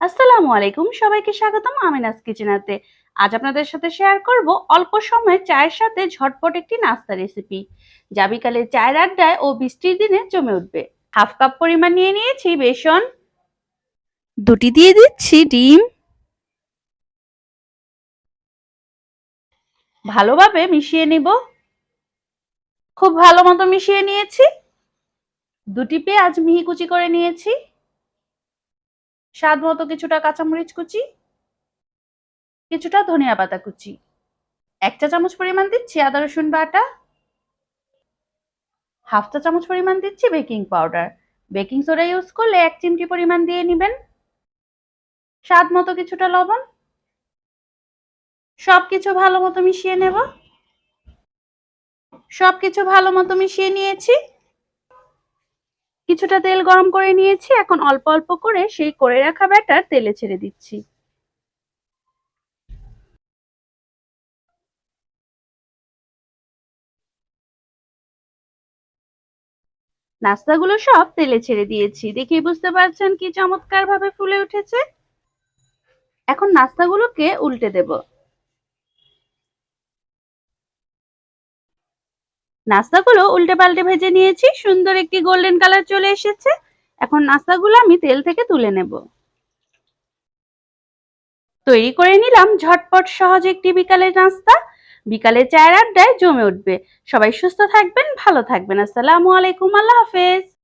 আসসালামু আলাইকুম, সবাইকে স্বাগতম আমিনাস কিচেনাতে। আজ আপনাদের সাথে শেয়ার করব অল্প সময়ে চায়ের সাথে ঝটপট একটি নাস্তা রেসিপি যা বিকালে চায়ের আড্ডায় ও বৃষ্টির দিনে জমে উঠবে। হাফ কাপ পরিমাণ নিয়ে নিয়েছি বেসন। দুটি দিয়ে দিচ্ছি ডিম। ভালোভাবে মিশিয়ে নিব। খুব ভালো মতো মিশিয়ে নিয়েছি। দুটি পেঁয়াজ মিহি কুচি করে নিয়েছি। স্বাদ মতো কিছুটা কাঁচামরিচ কুচি, কিছুটা ধনিয়া পাতা কুচি, এক চা চামচ পরিমাণ দিচ্ছি আদা, রসুন বাটা, হাফ চা চামচ পরিমাণ দিচ্ছি baking powder. Baking soda use করলে এক চিমটি পরিমাণ দিয়ে নেবেন। স্বাদ মতো কিছুটা লবণ। সব কিছু ভালো মতো মিশিয়ে নেব। সব কিছু ভালো মতো মিশিয়ে নিয়েছি। কিছুটা তেল গরম করে নিয়েছি, এখন অল্প অল্প করে সেই করে রাখা ব্যাটার তেলে ছেড়ে দিচ্ছি। নাস্তাগুলো সব তেলে ছেড়ে দিয়েছি। দেখেই বুঝতে পারছেন কি চমৎকার ভাবে ফুলে উঠেছে। এখন নাস্তাগুলোকে উল্টে দেব। নাস্তাগুলো উল্টে পাল্টে ভেজে নিয়েছি। সুন্দর একটি গোল্ডেন কালার চলে এসেছে। এখন নাস্তাগুলো আমি তেল থেকে তুলে নেব। তৈরি করে নিলাম ঝটপট সহজ একটি বিকালের নাস্তা। বিকালে চায়ের আড্ডায় জমে উঠবে। সবাই সুস্থ থাকবেন, ভালো থাকবেন। আসসালামু আলাইকুম, আল্লাহ হাফেজ।